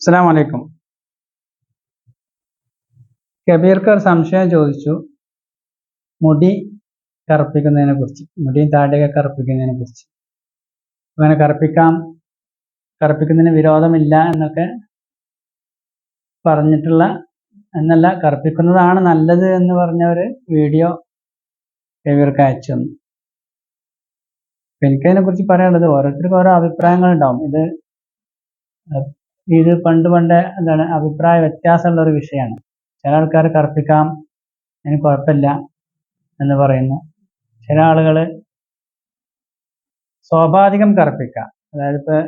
അസ്സാം വലൈക്കും കബീർക്കർ സംശയം ചോദിച്ചു മുടി കറുപ്പിക്കുന്നതിനെ കുറിച്ച് മുടിയും താടിയൊക്കെ കറുപ്പിക്കുന്നതിനെ കുറിച്ച്. അങ്ങനെ കറുപ്പിക്കാം കറുപ്പിക്കുന്നതിന് വിരോധമില്ല എന്നൊക്കെ പറഞ്ഞിട്ടുള്ള എന്നല്ല കറുപ്പിക്കുന്നതാണ് നല്ലത് എന്ന് പറഞ്ഞ ഒരു വീഡിയോ കബീർക്ക് അയച്ചു തന്നു. എനിക്കതിനെ കുറിച്ച് പറയാനുള്ളത് ഓരോരുത്തർക്കും ഓരോ അഭിപ്രായങ്ങൾ ഉണ്ടാവും. ഇത് ഇത് പണ്ട് പണ്ട് എന്താണ് അഭിപ്രായ വ്യത്യാസമുള്ള ഒരു വിഷയമാണ്. ചില ആൾക്കാർ കറുപ്പിക്കാം അതിന് കുഴപ്പമില്ല എന്ന് പറയുന്നു. ചില ആളുകൾ സ്വാഭാവികം കറുപ്പിക്കാം. അതായത് ഇപ്പോൾ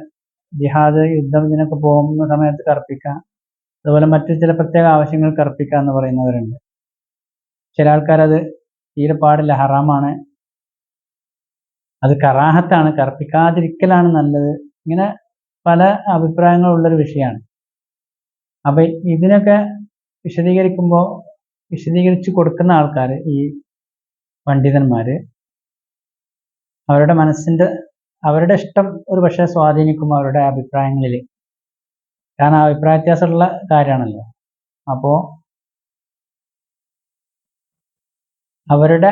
ജിഹാദ് യുദ്ധം ഇതിനൊക്കെ പോകുന്ന സമയത്ത് കറുപ്പിക്കാം. അതുപോലെ മറ്റു ചില പ്രത്യേക ആവശ്യങ്ങൾ കറുപ്പിക്കുക എന്ന് പറയുന്നവരുണ്ട്. ചില ആൾക്കാരത് തീരെ പാടില്ല ഹറാമാണ്. അത് കറാഹത്താണ് കറുപ്പിക്കാതിരിക്കലാണ് നല്ലത്. ഇങ്ങനെ പല അഭിപ്രായങ്ങളുള്ളൊരു വിഷയമാണ്. അപ്പം ഇതിനൊക്കെ വിശദീകരിക്കുമ്പോൾ വിശദീകരിച്ച് കൊടുക്കുന്ന ആൾക്കാർ ഈ പണ്ഡിതന്മാർ അവരുടെ മനസ്സിന്റെ അവരുടെ ഇഷ്ടം ഒരു പക്ഷേ സ്വാധീനിക്കും അവരുടെ അഭിപ്രായങ്ങളിൽ കാരണം അഭിപ്രായ വ്യത്യാസമുള്ള കാര്യമാണല്ലോ. അപ്പോൾ അവരുടെ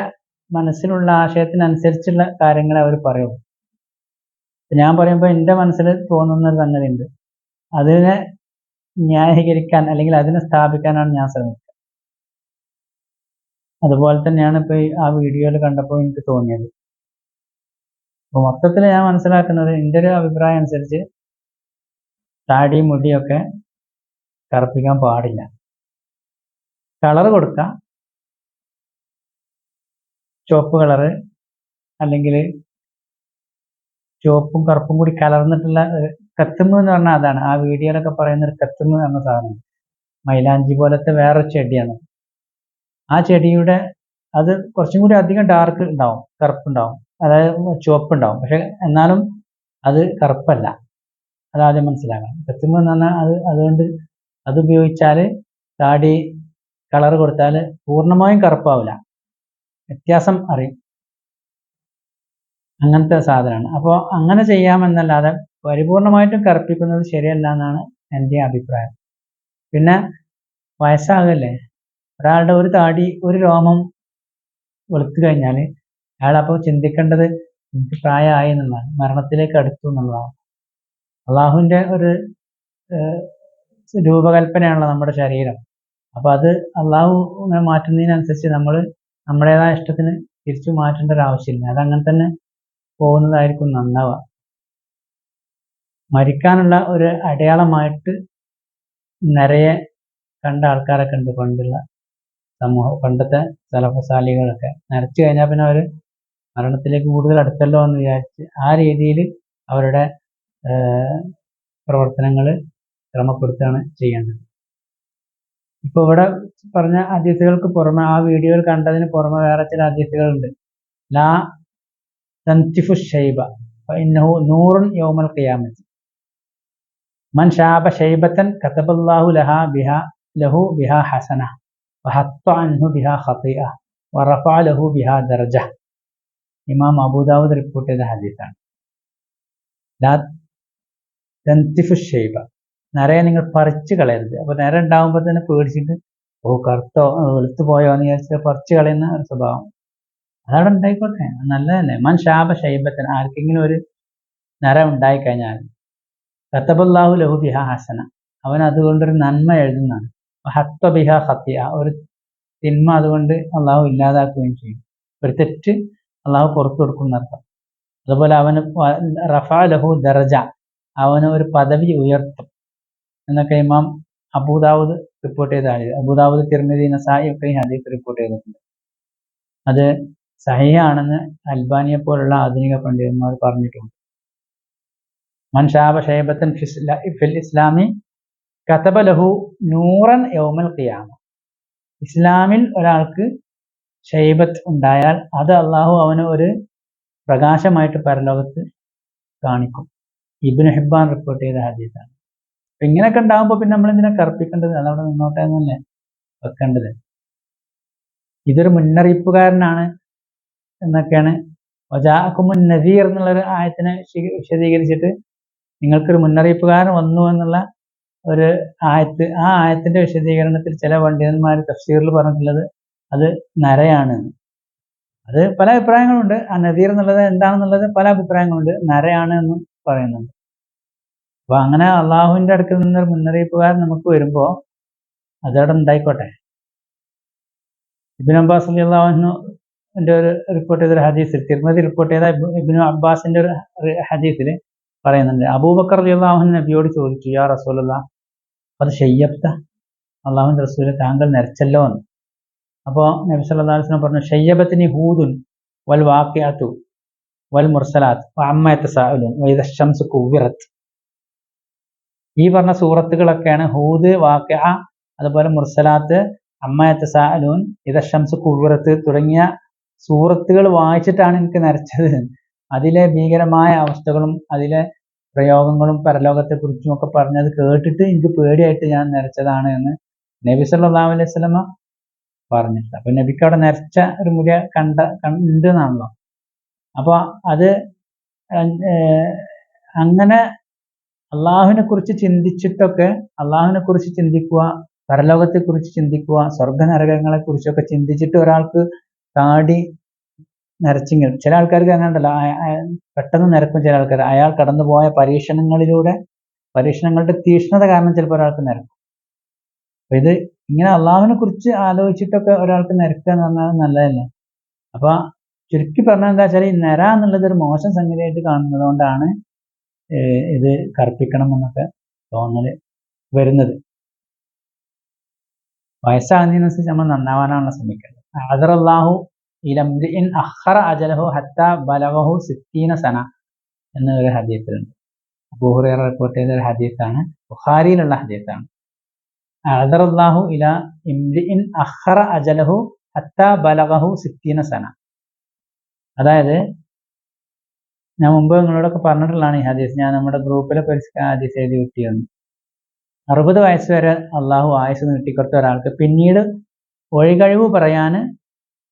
മനസ്സിലുള്ള ആശയത്തിനനുസരിച്ചുള്ള കാര്യങ്ങളെ അവർ പറയുള്ളൂ ഞാൻ പറയുമ്പോൾ എന്റെ മനസ്സിൽ തോന്നുന്ന ഒരു സംഗതി ഉണ്ട് അതിനെ ന്യായീകരിക്കാൻ അല്ലെങ്കിൽ അതിനെ സ്ഥാപിക്കാനാണ് ഞാൻ ശ്രമിക്കുക അതുപോലെ തന്നെയാണ് ഇപ്പോൾ ആ വീഡിയോയിൽ കണ്ടപ്പോൾ എനിക്ക് തോന്നിയത്. അപ്പോൾ മൊത്തത്തിൽ ഞാൻ മനസ്സിലാക്കുന്നത് എന്റെ ഒരു അഭിപ്രായം അനുസരിച്ച് താടി മുടിയൊക്കെ കറുപ്പിക്കാൻ പാടില്ല. കളർ കൊടുക്കാം. ചുവപ്പ് കളറ് അല്ലെങ്കിൽ ചുവപ്പും കറുപ്പും കൂടി കലർന്നിട്ടുള്ള കത്തുമ്പ് എന്ന് പറഞ്ഞാൽ അതാണ്. ആ വീഡിയോയിലൊക്കെ പറയുന്ന ഒരു കത്തുമ്പ് എന്ന സാധനം. മൈലാഞ്ചി പോലത്തെ വേറൊരു ചെടിയാണ്. ആ ചെടിയുടെ അത് കുറച്ചും കൂടി അധികം ഡാർക്ക് ഉണ്ടാവും കറുപ്പുണ്ടാവും. അതായത് ചുവപ്പുണ്ടാവും. പക്ഷെ എന്നാലും അത് കറുപ്പല്ല. അതാദ്യം മനസ്സിലാക്കണം. കത്തുമ്പ് എന്ന് പറഞ്ഞാൽ അത് അതുകൊണ്ട് അത് ഉപയോഗിച്ചാൽ താടി കളർ കൊടുത്താൽ പൂർണമായും കറുപ്പാവില്ല. വ്യത്യാസം അറിയും. അങ്ങനത്തെ സാധനമാണ്. അപ്പോൾ അങ്ങനെ ചെയ്യാമെന്നല്ലാതെ പരിപൂർണമായിട്ടും കറുപ്പിക്കുന്നത് ശരിയല്ല എന്നാണ് എന്റെ അഭിപ്രായം. പിന്നെ വയസ്സാകല്ലേ? ഒരാളുടെ ഒരു താടി ഒരു രോമം വെളുത്തു കഴിഞ്ഞാൽ അയാളപ്പോൾ ചിന്തിക്കേണ്ടത് എനിക്ക് പ്രായമായി എന്നുള്ളതാണ് മരണത്തിലേക്ക് അടുത്തു എന്നുള്ളതാണ്. അള്ളാഹുവിന്റെ ഒരു രൂപകൽപ്പനയാണല്ലോ നമ്മുടെ ശരീരം. അപ്പോൾ അത് അള്ളാഹു മാറ്റുന്നതിനനുസരിച്ച് നമ്മൾ നമ്മുടേതായ ഇഷ്ടത്തിന് തിരിച്ചു മാറ്റേണ്ട ഒരു ആവശ്യമില്ല അതങ്ങനെ തന്നെ പോകുന്നതായിരിക്കും നന്നാവുക മരിക്കാനുള്ള ഒരു അടയാളമായിട്ട് നിറയെ കണ്ട ആൾക്കാരൊക്കെ ഉണ്ട് പണ്ടുള്ള സമൂഹം പണ്ടത്തെ സലഭസാലികളൊക്കെ നിറച്ചു കഴിഞ്ഞാൽ പിന്നെ അവർ മരണത്തിലേക്ക് കൂടുതൽ അടുത്തല്ലോ എന്ന് വിചാരിച്ച് ആ രീതിയിൽ അവരുടെ പ്രവർത്തനങ്ങൾ ക്രമപ്പെടുത്താണ് ചെയ്യേണ്ടത്. ഇപ്പോൾ ഇവിടെ പറഞ്ഞ അതിഥികൾക്ക് പുറമെ ആ വീഡിയോയിൽ കണ്ടതിന് പുറമെ വേറെ ചില അതിഥികളുണ്ട് ലാ തൻതിഫു ഷൈബ ഇന്നഹു നൂറുൻ യോമൽ ഖിയാമത്ത്. മൻ ഷാബ ഷൈബത്തൻ കതബല്ലാഹു ലഹ ബിഹ ലഹു ബിഹ ഹസന. അൻഹു ബിഹ ഖതിഅ. വറഫ ലഹു ബിഹ ദർജ. ഇമാം അബൂദാവൂദ് റിപ്പോർട്ട് ചെയ്ത ഹദീസാണ്. തൻതിഫു ഷൈബ നിറയെ നിങ്ങൾ പറിച്ചു കളയരുത്. അപ്പോൾ നിര ഉണ്ടാകുമ്പോൾ തന്നെ പേടിച്ചിട്ട് ഓ കറുത്തോ വെളുത്തു പോയോ എന്ന് വിചാരിച്ചാൽ പറിച്ചു കളയുന്ന ഒരു സ്വഭാവം. അതവിടെ ഉണ്ടായിക്കോട്ടെ. നല്ലതല്ലേ. മൻ ശാപ ശൈബത്തിന് ആർക്കെങ്കിലും ഒരു നരം ഉണ്ടായിക്കഴിഞ്ഞാൽ. കത്തബുല്ലാഹു ലഹു ബിഹ ഹസന. അവൻ അതുകൊണ്ടൊരു നന്മ എഴുതുന്നതാണ്. ഹത്ത ബിഹ ഹത്തിയ ഒരു തിന്മ അതുകൊണ്ട് അള്ളാഹു ഇല്ലാതാക്കുകയും ചെയ്യും. ഒരു തെറ്റ് അള്ളാഹു പുറത്തു കൊടുക്കുന്ന അർത്ഥം അതുപോലെ അവന് റഫ ലഹു ദർജ. അവന് ഒരു പദവി ഉയർത്തും. എന്നൊക്കെ ഇമാം അബൂദാവൂദ് റിപ്പോർട്ട് ചെയ്ത. അബൂദാവൂദ് തിരുമതി നസായി ഒക്കെ ഈ ഹദീഫ് റിപ്പോർട്ട് ചെയ്തിട്ടുണ്ട്. അത് സഹിയാണെന്ന് അൽബാനിയെ പോലുള്ള ആധുനിക പണ്ഡിതന്മാർ പറഞ്ഞിട്ടുണ്ട്. മൻഷാബ ഷൈബത്തൻ ഫിൽ ഇസ്ലാമി കതബ ലഹു നൂറൻ യൗമൽ ഖിയാമ. ഇസ്ലാമിൽ ഒരാൾക്ക് ഷൈബത്ത് ഉണ്ടായാൽ അത് അള്ളാഹു അവന് ഒരു പ്രകാശമായിട്ട് പരലോകത്ത് കാണിക്കും. ഇബിൻ ഹിബാൻ റിപ്പോർട്ട് ചെയ്ത ഹദീസാണ്. അപ്പൊ ഇങ്ങനെയൊക്കെ ഉണ്ടാകുമ്പോൾ പിന്നെ നമ്മൾ ഇതിനെ കറുപ്പിക്കേണ്ടത് അതവിടെ നിന്നോട്ടെ എന്നല്ലേ വെക്കേണ്ടത്. ഇതൊരു മുന്നറിയിപ്പുകാരനാണ് എന്നൊക്കെയാണ്. വജാക്കുമുൻ നദീർ എന്നുള്ളൊരു ആയത്തിനെ വിശദീകരിച്ചിട്ട് നിങ്ങൾക്കൊരു മുന്നറിയിപ്പുകാരൻ വന്നു എന്നുള്ള ഒരു ആയത്ത് ആ ആയത്തിന്റെ വിശദീകരണത്തിൽ ചില പണ്ഡിതന്മാർ തഫ്സീറിൽ പറഞ്ഞിട്ടുള്ളത് അത് നരയാണ്. അത് പല അഭിപ്രായങ്ങളുണ്ട്. ആ നദീർ എന്നുള്ളത് എന്താണെന്നുള്ളത് പല അഭിപ്രായങ്ങളുണ്ട്. നരയാണ് എന്ന് പറയുന്നുണ്ട്. അപ്പൊ അങ്ങനെ അള്ളാഹുവിന്റെ അടുക്കൽ നിന്നൊരു മുന്നറിയിപ്പുകാരൻ നമുക്ക് വരുമ്പോൾ അതവിടെ ഉണ്ടായിക്കോട്ടെ. ഇബിൻ അബ്ബാസ് അലി അള്ളാഹുവിന്റെ ഒരു റിപ്പോർട്ട് ചെയ്തൊരു ഹദീസിൽ തിരുമതി റിപ്പോർട്ട് ചെയ്ത ഇബിനു അബ്ബാസിന്റെ ഒരു ഹദീസിൽ പറയുന്നുണ്ട്. അബൂബക്കർ അലി അള്ളാഹുൻ നബിയോട് ചോദിച്ചു യാ റസൂലല്ല അത് ഷയ്യപ്ത അള്ളാഹു റസൂൽ താങ്കൾ നരച്ചല്ലോ എന്ന്. അപ്പോൾ നബി സല്ലാ വസല്ലം പറഞ്ഞു ഷയ്യബത്തിനി ഹൂദുൻ വൽ വാക്യാത്തു വൽ മുർസലാത്ത് അമ്മയത്തെ സാഹുലു വൈദശംസ് ശംസു കുവ്വിറത്ത് ഈ പറഞ്ഞ സൂറത്തുകളൊക്കെയാണ് ഹൂദ് വാക്യ അതുപോലെ മുർസലാത്ത് അമ്മയത്തെ സാഹലൂൻ ഇദ ശംസു കുവ്വിറത്ത് തുടങ്ങിയ സൂറത്തുകൾ വായിച്ചിട്ടാണ് എനിക്ക് നരച്ചത്. അതിലെ ഭീകരമായ അവസ്ഥകളും അതിലെ പ്രയോഗങ്ങളും പരലോകത്തെക്കുറിച്ചും ഒക്കെ പറഞ്ഞത് കേട്ടിട്ട് എനിക്ക് പേടിയായിട്ട് ഞാൻ നരച്ചതാണ് എന്ന് നബി സല്ലാ അലൈഹി സ്വലമ പറഞ്ഞിട്ടുണ്ട്. അപ്പൊ നബിക്ക് അവിടെ നരച്ച ഒരു മുല കണ്ട കണ്ട് എന്നാണല്ലോ. അപ്പൊ അത് അങ്ങനെ അള്ളാഹുവിനെ കുറിച്ച് ചിന്തിച്ചിട്ടൊക്കെ അള്ളാഹുവിനെ കുറിച്ച് ചിന്തിക്കുക പരലോകത്തെ കുറിച്ച് ചിന്തിക്കുക സ്വർഗനരകങ്ങളെ കുറിച്ചൊക്കെ ചിന്തിച്ചിട്ട് ഒരാൾക്ക് താടി നരച്ചെങ്കിൽ ചില ആൾക്കാർക്ക് അങ്ങനെ ഉണ്ടല്ലോ പെട്ടെന്ന് നിരക്കും ചില ആൾക്കാർ അയാൾ കടന്നുപോയ പരീക്ഷണങ്ങളിലൂടെ പരീക്ഷണങ്ങളുടെ തീഷ്ണത കാരണം ചിലപ്പോൾ ഒരാൾക്ക് നിരക്കും. അപ്പൊ ഇത് ഇങ്ങനെ അള്ളാഹുവിനെ കുറിച്ച് ആലോചിച്ചിട്ടൊക്കെ ഒരാൾക്ക് നിരക്കുക എന്ന് പറഞ്ഞാൽ നല്ലതല്ലേ? അപ്പൊ ചുരുക്കി പറഞ്ഞാൽ എന്താ വെച്ചാൽ ഈ നിര എന്നുള്ളത് ഒരു മോശം സംഗതിയായിട്ട് കാണുന്നത് കൊണ്ടാണ് ഇത് കറുപ്പിക്കണം എന്നൊക്കെ തോന്നൽ വരുന്നത്. വയസ്സാകുന്നതിനനുസരിച്ച് നമ്മൾ നന്നാവാനാണല്ലോ ശ്രമിക്കേണ്ടത്. അദറല്ലാഹു ഇലംരിൻ അഹ്റ അജലഹു ഹത്ത ബലവഹു സിത്തീന സന എന്ന ഒരു ഹദീസിലുണ്ട്. അബൂഹുറൈറ റിപ്പോർട്ട് ചെയ്ത ഒരു ഹദീസാണ്. ബുഖാരിയിലുള്ള ഹദീസാണ്. അദറല്ലാഹു ഇല ഇംരിൻ അഹ്റ അജലഹു ഹത്ത ബലവഹു സിത്തീന സന. അതായത് ഞാൻ മുമ്പ് നിങ്ങളോടൊക്കെ പറഞ്ഞിട്ടുള്ളതാണ് ഈ ഹദീസ്. ഞാൻ നമ്മുടെ ഗ്രൂപ്പിലെ പരിസ്ഥിതി ഹദീസ് എഴുതി കിട്ടിയെന്ന് അറുപത് വയസ്സ് വരെ അള്ളാഹു ആയുസ് നീട്ടിക്കൊടുത്ത ഒരാൾക്ക് പിന്നീട് ഒഴികഴിവ് പറയാൻ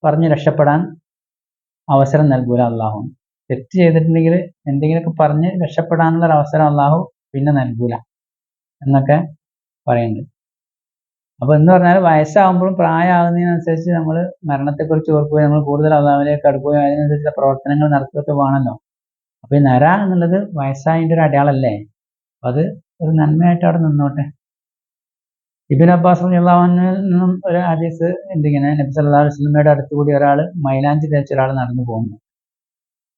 പറഞ്ഞ് രക്ഷപ്പെടാൻ അവസരം നൽകൂല അള്ളാഹു. തെറ്റ് ചെയ്തിട്ടുണ്ടെങ്കിൽ എന്തെങ്കിലുമൊക്കെ പറഞ്ഞ് രക്ഷപ്പെടാനുള്ള അവസരം അള്ളാഹു പിന്നെ നൽകൂല എന്നൊക്കെ പറയുന്നുണ്ട്. അപ്പൊ എന്ന് പറഞ്ഞാൽ വയസ്സാകുമ്പോഴും പ്രായമാകുന്നതിനനുസരിച്ച് നമ്മൾ മരണത്തെക്കുറിച്ച് ഓർക്കുകയും നമ്മൾ കൂടുതൽ അള്ളാഹുവിലേക്ക് അടുക്കുകയും അതിനനുസരിച്ചുള്ള പ്രവർത്തനങ്ങൾ നടത്തുകയൊക്കെ വേണമല്ലോ. അപ്പൊ ഈ നര എന്നുള്ളത് വയസ്സായതിന്റെ ഒരു അടയാളല്ലേ അപ്പൊ അത് ഒരു നന്മയായിട്ട് അവിടെ നിന്നോട്ടെ. ഇബിൻ അബ്ബാസ് നിന്നും ഒരു ഹദീസ് എന്തിങ്ങനെ നബി സല്ലല്ലാഹു അലൈഹി വസല്ലമയുടെ അടുത്ത് കൂടി ഒരാൾ മൈലാഞ്ചി തേച്ച ഒരാൾ നടന്നു പോകുന്നു.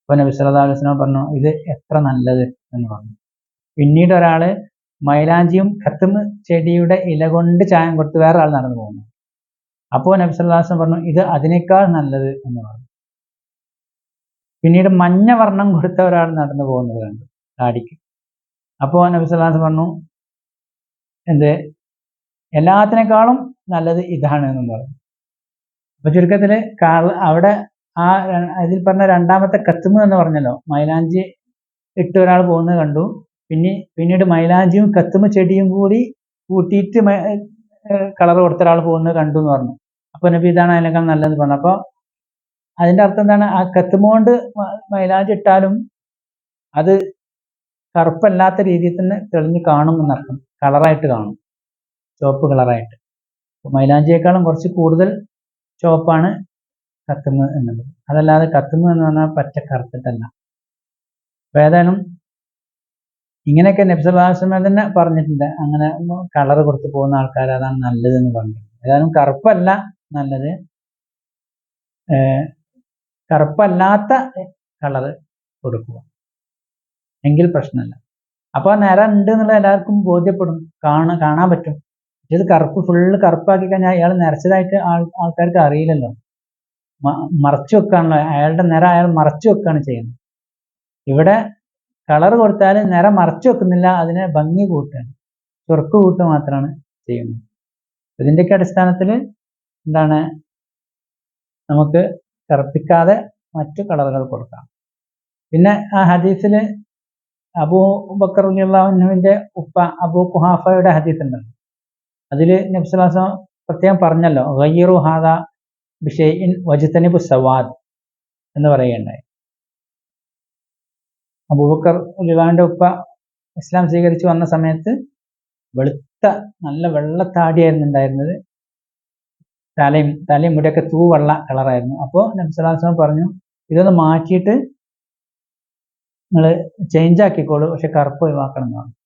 അപ്പൊ നബി അലൈഹി വസല്ലം പറഞ്ഞു ഇത് എത്ര നല്ലത്? എന്ന് പറഞ്ഞു. പിന്നീട് ഒരാൾ മൈലാഞ്ചിയും ഖത്തമ് ചെടിയുടെ ഇല കൊണ്ട് ചായം കൊടുത്ത് വേറെ ആൾ നടന്നു പോകുന്നു. അപ്പോൾ നബി അലൈഹി വസല്ലം പറഞ്ഞു ഇത് അതിനേക്കാൾ നല്ലത്? എന്ന് പറഞ്ഞു. പിന്നീട് മഞ്ഞ വർണം കൊടുത്ത ഒരാൾ നടന്നു പോകുന്നത് കണ്ടു താടിക്ക്. അപ്പോൾ നബി സല്ലാസ് പറഞ്ഞു എന്ത്? എല്ലാത്തിനേക്കാളും നല്ലത് ഇതാണ് എന്ന് പറഞ്ഞു അപ്പൊ ചുരുക്കത്തിൽ അവിടെ ആ അതിൽ പറഞ്ഞ രണ്ടാമത്തെ കത്തുമ എന്ന് പറഞ്ഞല്ലോ മൈലാഞ്ചി ഇട്ട് ഒരാൾ പോകുന്നത് കണ്ടു. പിന്നെ പിന്നീട് മൈലാഞ്ചിയും കത്തുമ ചെടിയും കൂടി കൂട്ടിയിട്ട് കളർ കൊടുത്ത ഒരാൾ പോകുന്നത് കണ്ടു എന്ന് പറഞ്ഞു. അപ്പൊ നബി ഇതാണ് അതിനേക്കാൾ നല്ലത് പറഞ്ഞു. അപ്പൊ അതിന്റെ അർത്ഥം എന്താണ്? ആ കത്തുമ കൊണ്ട് മൈലാഞ്ചി ഇട്ടാലും അത് കറുപ്പല്ലാത്ത രീതിയിൽ തന്നെ തെളിഞ്ഞ് കാണും എന്നർത്ഥം. കളറായിട്ട് കാണും. ചുവപ്പ് കളറായിട്ട്. മൈലാഞ്ചിയേക്കാളും കുറച്ച് കൂടുതൽ ചുവപ്പാണ് കത്തുന്നത് എന്നുള്ളത്. അതല്ലാതെ കത്തുമ എന്ന് പറഞ്ഞാൽ പച്ച കറുത്തിട്ടല്ല. അപ്പൊ ഏതായാലും ഇങ്ങനെയൊക്കെ നബ്സലാസ്മ തന്നെ പറഞ്ഞിട്ടുണ്ട്. അങ്ങനെ കളർ കൊടുത്ത് പോകുന്ന ആൾക്കാർ അതാണ് നല്ലത് എന്ന് പറഞ്ഞിട്ടുണ്ട്. ഏതായാലും കറുപ്പല്ല നല്ലത്. കറുപ്പല്ലാത്ത കളർ കൊടുക്കുക. എങ്കിൽ പ്രശ്നമല്ല അപ്പോൾ നേരം ഉണ്ട് എന്നുള്ള എല്ലാവർക്കും ബോധ്യപ്പെടും. കാണാൻ കാണാൻ പറ്റും. ഇത് കറുപ്പ് ഫുള്ള് കറുപ്പാക്കി കഴിഞ്ഞാൽ അയാൾ നിറച്ചതായിട്ട് ആൾ ആൾക്കാർക്ക് അറിയില്ലല്ലോ. മറച്ചു വെക്കാണല്ലോ. അയാളുടെ നിറ അയാൾ മറച്ചു വെക്കാണ് ചെയ്യുന്നത്. ഇവിടെ കളർ കൊടുത്താൽ നിറ മറച്ചു വെക്കുന്നില്ല അതിനെ ഭംഗി കൂട്ടുകയാണ് ചുർക്ക് കൂട്ടുക മാത്രമാണ് ചെയ്യുന്നത്. ഇതിന്റെയൊക്കെ അടിസ്ഥാനത്തിൽ എന്താണ്? നമുക്ക് കറുപ്പിക്കാതെ മറ്റു കളറുകൾ കൊടുക്കാം. പിന്നെ ആ ഹദീസിൽ അബൂ ബക്കർ അള്ളാഹുവിന്റെ ഉപ്പ അബൂ കുഹാഫയുടെ ഹദീസ് ഉണ്ടല്ലോ അതിൽ നബ്സുലാസം പ്രത്യേകം പറഞ്ഞല്ലോ ഗയ്യറു ഹാദ ബിഷൈഇൻ വജിത്തനിബു സവാദ് എന്ന് പറയുകയുണ്ടായി. അബൂബക്കർ ഉലിവാന്റെ ഉപ്പ ഇസ്ലാം സ്വീകരിച്ചു വന്ന സമയത്ത് വെളുത്ത നല്ല വെള്ളത്താടിയായിരുന്നു ഉണ്ടായിരുന്നത്. തലയും തലയും മുടിയൊക്കെ തൂവെള്ള കളറായിരുന്നു. അപ്പോൾ നബ്സലാസ്ലം പറഞ്ഞു ഇതൊന്ന് മാറ്റിയിട്ട് നിങ്ങൾ ചേഞ്ച് ആക്കിക്കോളൂ പക്ഷെ കറുപ്പ് ഒഴിവാക്കണം എന്ന് പറഞ്ഞു. അത്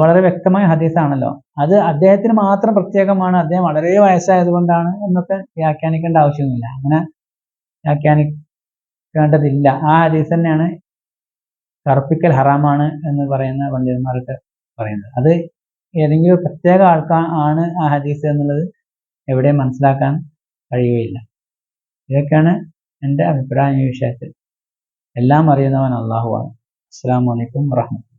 വളരെ വ്യക്തമായ ഹദീസാണല്ലോ. അത് അദ്ദേഹത്തിന് മാത്രം പ്രത്യേകമാണ്. അദ്ദേഹം വളരെ വയസ്സായതുകൊണ്ടാണ് എന്നൊക്കെ വ്യാഖ്യാനിക്കേണ്ട ആവശ്യമൊന്നുമില്ല. അങ്ങനെ വ്യാഖ്യാനിക്കേണ്ടതില്ല. ആ ഹദീസ് തന്നെയാണ് കറുപ്പിക്കൽ ഹറാമാണ് എന്ന് പറയുന്ന പണ്ഡിതന്മാർക്ക് പറയുന്നത്. അത് ഏതെങ്കിലും പ്രത്യേക ആൾക്കാ ആണ് ആ ഹദീസ് എന്നുള്ളത് എവിടെയും മനസ്സിലാക്കാൻ കഴിയുകയില്ല. ഇതൊക്കെയാണ് എന്റെ അഭിപ്രായം ഈ വിഷയത്തിൽ. എല്ലാം അറിയുന്നവൻ അള്ളാഹുവാണ് അസ്സാം വലൈക്കും വാഹമത്ത്